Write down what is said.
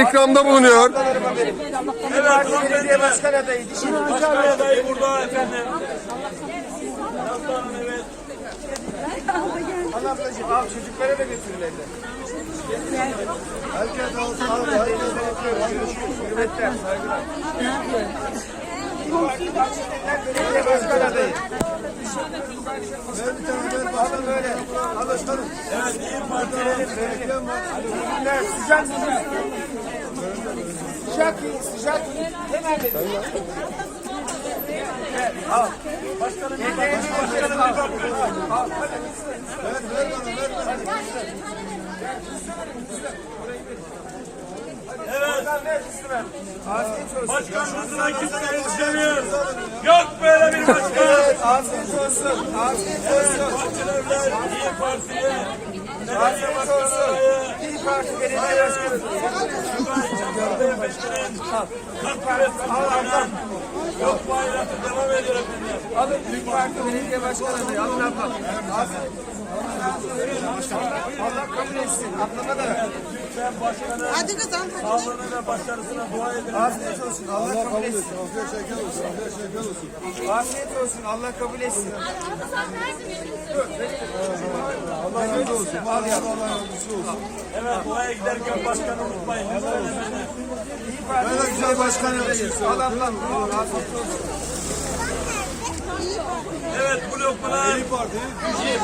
ikramda bulunuyor. Evet, belediye başkan adayı. Başkan adayı burada efendim. Evet. Al ablacığım al çocuklara da götürün evde. Herkes alsın al. Görüşürüz. Hürmetler, saygılar. Belediye başkan adayı. Alın böyle. Al başkanım. Evet, İYİ Parti. Hürmetler, Sıcak sıcak. Yiyin, sıcak yiyin. Hemen dedim. Evet, Al. Başkanım, başkanım, al. Al, hadi. Evet, Ver, üstüne ver. Afiyet olsun. başkan hızına kimse yetişemiyor. Yok böyle bir başkan. Evet, afiyet olsun. Afiyet olsun. Bahçelievler İYİ Parti'ye. Afiyet olsun. Parti Belediye Başkanı. Katkı sağlanan yok bayrakı devam ediyor efendim. Alın Büyük Parti Belediye Başkanı adayı. Alın abla. Allah kabul etsin. Ablama da. Lütfen başkanın Hadi kızım. sağlığına ve başarısına dua edin. Afiyet olsun. Allah kabul etsin. Afiyet şeker olsun. Afiyet şeker olsun. Afiyet olsun. Allah kabul etsin. Allah razı olsun. Al ya. Allah razı olsun. Evet, oraya giderken başkanı unutmayın. Lütfen efendim. İyi adayı. Al ablam. Afiyet olsun. Evet, bu lokmalar Parti. İYİ